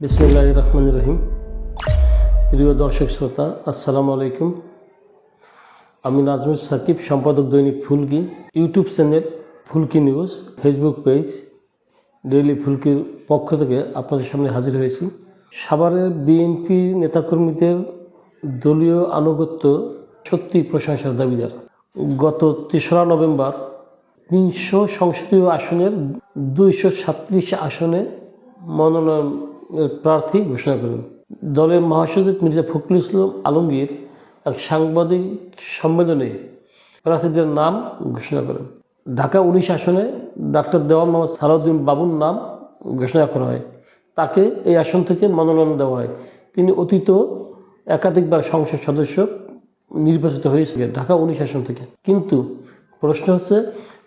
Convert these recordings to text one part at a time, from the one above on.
বিসমুল্লাহ রহমান রহিম। প্রিয় দর্শক শ্রোতা, আসসালামু আলাইকুম। আমি নাজমুল সাকিব, সম্পাদক দৈনিক Fulki. YouTube channel Fulki news, Facebook page daily ফুলকির পক্ষ থেকে আপনাদের সামনে হাজির হয়েছি। সাভারের বিএনপি নেতাকর্মীদের দলীয় আনুগত্য সত্যি প্রশংসার দাবিদার। গত তেসরা নভেম্বর তিনশো সংসদীয় আসনের দুইশো সাতত্রিশ আসনে মনোনয়ন প্রার্থী ঘোষণা করেন। দলের মহাসচিব মির্জা ফখরুল ইসলাম আলমগীর এক সাংবাদিক সম্মেলনে প্রার্থীদের নাম ঘোষণা করেন। ঢাকা উনিশ আসনে ডাক্তার দেওয়ান মোহাম্মদ সালাউদ্দিন বাবুর নাম ঘোষণা করা হয়। তাকে এই আসন থেকে মনোনয়ন দেওয়া হয়। তিনি অতীত একাধিকবার সংসদ সদস্য নির্বাচিত হয়েছিলেন ঢাকা উনিশ আসন থেকে। কিন্তু প্রশ্ন হচ্ছে,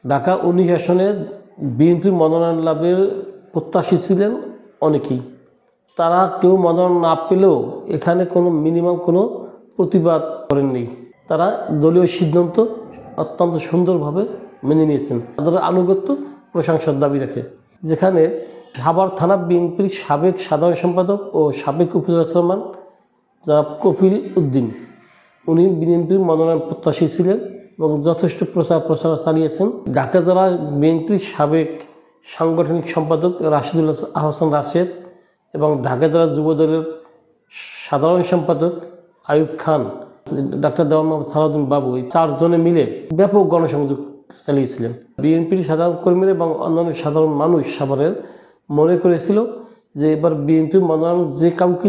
ঢাকা উনিশ আসনে বিএনপির মনোনয়ন লাভের প্রত্যাশী ছিলেন অনেকেই। তারা কেউ মনোনয়ন না পেলেও এখানে কোনো মিনিমাম কোনো প্রতিবাদ করেননি। তারা দলীয় সিদ্ধান্ত অত্যন্ত সুন্দরভাবে মেনে নিয়েছেন। তাদের আনুগত্য প্রশংসার দাবি রাখে। যেখানে সাভার থানা বিএনপির সাবেক সাধারণ সম্পাদক ও সাবেক উপজেলা চেয়ারম্যান জনাব কপিল উদ্দিন। উনি বিএনপির মনোনয়ন প্রত্যাশী ছিলেন এবং যথেষ্ট প্রচার প্রচার চালিয়েছেন। ঢাকা জেলা বিএনপির সাবেক সাংগঠনিক সম্পাদক রাশিদুল আহসান রাশেদ এবং ঢাকা জেলা যুবদলের সাধারণ সম্পাদক আয়ুব খান, ডাক্তার মোহাম্মদ সালাউদ্দিন বাবু, এই চারজনে মিলে ব্যাপক গণসংযোগ চালিয়েছিলেন। বিএনপির সাধারণ কর্মীরা এবং অন্যান্য সাধারণ মানুষ সাভারের মনে করেছিল যে এবার বিএনপির মনোনয়ন যে কাউকে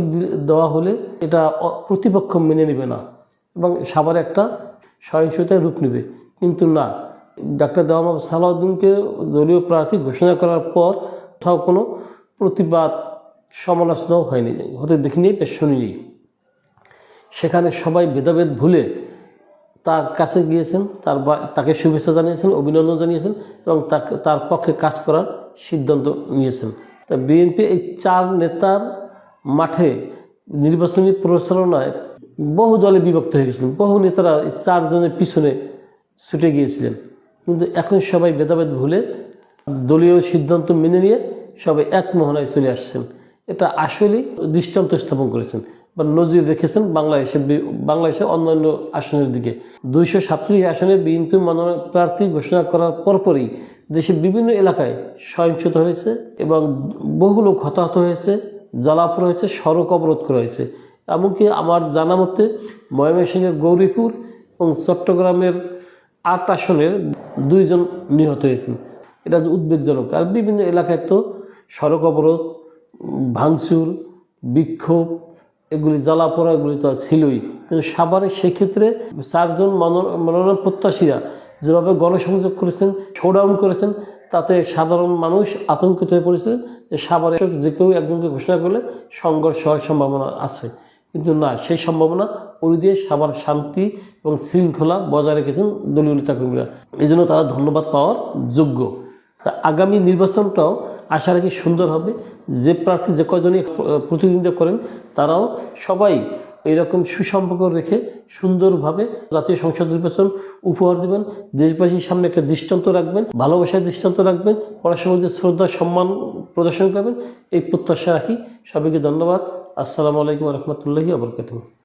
দেওয়া হলে এটা প্রতিপক্ষ মেনে নেবে না এবং সাভারে একটা সহিংসতায় রূপ নেবে। কিন্তু না, ডাক্তার দেওয়া সালাউদ্দিনকে দলীয় প্রার্থী ঘোষণা করার পর কোথাও কোনো প্রতিবাদ সমালোচনাও হয়নি। হতে দেখিনি বা শুনিনি। সেখানে সবাই ভেদাভেদ ভুলে তার কাছে গিয়েছেন, তার তাকে শুভেচ্ছা জানিয়েছেন, অভিনন্দন জানিয়েছেন এবং তাকে, তার পক্ষে কাজ করার সিদ্ধান্ত নিয়েছেন। তা বিএনপি এই চার নেতার মাঠে নির্বাচনী প্রচারণায় বহু দলে বিভক্ত হয়ে গেছিলেন। বহু নেতারা এই চারজনের পিছনে ছুটে গিয়েছিলেন। কিন্তু এখন সবাই ভেদাভেদ ভুলে দলীয় সিদ্ধান্ত মেনে নিয়ে সবাই এক মোহনায় চলে আসছেন। এটা আসলেই দৃষ্টান্ত স্থাপন করেছেন বা নজির রেখেছেন বাংলাদেশে বাংলাদেশের অন্যান্য আসনের দিকে। দুইশো সাতত্রিশ আসনে বিএনপি মনোনয়ন প্রার্থী ঘোষণা করার পরপরই দেশের বিভিন্ন এলাকায় সহিংসতা হয়েছে এবং বহু লোক হতাহত হয়েছে জ্বালাপুর হয়েছে, সড়ক অবরোধ করা হয়েছে। এমনকি আমার জানা মতে ময়মনসিংহের গৌরীপুর এবং চট্টগ্রামের আট আসনের দুইজন নিহত হয়েছেন। এটা উদ্বেগজনক। আর বিভিন্ন এলাকায় তো সড়ক অবরোধ ভাঙচুর, বিক্ষোভ, এগুলি জ্বালাপোড়া এগুলি তো ছিলই। কিন্তু সাভারে সেক্ষেত্রে চারজন মনো- মনোনয়ন প্রত্যাশীরা যেভাবে গণসংযোগ করেছেন শোডাউন করেছেন, তাতে সাধারণ মানুষ আতঙ্কিত হয়ে পড়েছে যে সাভারে যে কেউ একজনকে ঘোষণা করলে সংঘর্ষ হওয়ার সম্ভাবনা আছে। কিন্তু না, সেই সম্ভাবনা উড়ি দিয়ে সাভার শান্তি এবং শৃঙ্খলা বজায় রেখেছেন দলীয় নেতাকর্মীরা। এই জন্য তারা ধন্যবাদ পাওয়ার যোগ্য। আগামী নির্বাচনটাও আশা রাখি সুন্দর হবে। যে প্রার্থী যে কজনই প্রতিদ্বন্দ্বিতা করেন, তারাও সবাই এরকম সুসম্পর্ক রেখে সুন্দরভাবে জাতীয় সংসদ নির্বাচন উপহার দেবেন। দেশবাসীর সামনে একটা দৃষ্টান্ত রাখবেন, ভালোবাসার দৃষ্টান্ত রাখবেন, পড়াশোনার যে শ্রদ্ধা, সম্মান প্রদর্শন করবেন, এই প্রত্যাশা রাখি। সবাইকে ধন্যবাদ। আসসালামু আলাইকুম রহমতুল্লাহি আবরকাতুহ